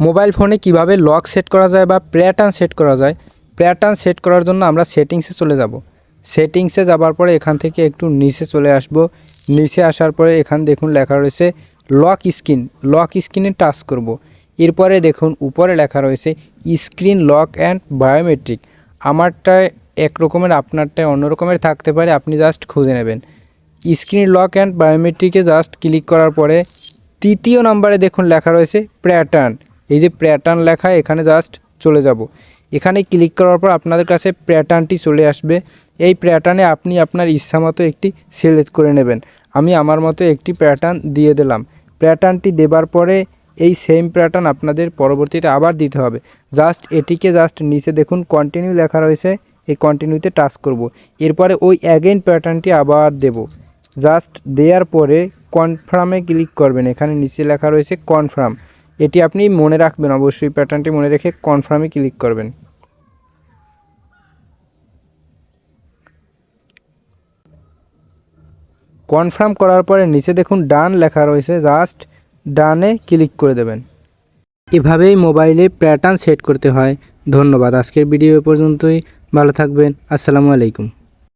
Mobile ফোনে কীভাবে lock set করা যায় বা প্যাটার্ন সেট করা যায়, প্যাটার্ন সেট করার জন্য আমরা সেটিংসে চলে যাব। সেটিংসে যাবার পরে এখান থেকে একটু নিচে চলে আসব। নিচে আসার পরে এখান দেখুন লেখা রয়েছে লক স্ক্রিন। লক স্ক্রিনে টাচ করব। এরপরে দেখুন উপরে লেখা রয়েছে স্ক্রিন লক অ্যান্ড বায়োমেট্রিক। আমারটায় এক রকমের আপনারটায় অন্য রকমের থাকতে পারে, আপনি জাস্ট খুঁজে নেবেন। স্ক্রিন লক অ্যান্ড বায়োমেট্রিকে জাস্ট ক্লিক করার পরে তৃতীয় নাম্বারে দেখুন লেখা রয়েছে প্যাটার্ন। এই যে প্যাটার্ন লেখা, এখানে জাস্ট চলে যাব। এখানে ক্লিক করার পর আপনাদের কাছে প্যাটার্নটি চলে আসবে। এই প্যাটার্নে আপনি আপনার ইচ্ছা মতো একটি সিলেক্ট করে নেবেন। আমি আমার মতো একটি প্যাটার্ন দিয়ে দিলাম। প্যাটার্নটি দেবার পরে এই সেম প্যাটার্ন আপনাদের পরবর্তীতে আবার দিতে হবে। জাস্ট এটিকে জাস্ট নিচে দেখুন কন্টিনিউ লেখা রয়েছে। এই কন্টিনিউতে টাচ করব। এরপরে ওই অ্যাগেন প্যাটার্নটি আবার দেব। জাস্ট দেওয়ার পরে কনফার্মে ক্লিক করবেন। এখানে নিচে লেখা রয়েছে কনফার্ম এটি আপনি মনে রাখবেন, অবশ্যই প্যাটার্নটি মনে রেখে কনফার্মে ক্লিক করবেন। কনফার্ম করার পরে নিচে দেখুন ডান লেখা রয়েছে জাস্ট ডানে ক্লিক করে দেবেন। এভাবেই মোবাইলে প্যাটার্ন সেট করতে হয়। ধন্যবাদ, আজকের ভিডিও পর্যন্তই। ভালো থাকবেন, আসসালামু আলাইকুম।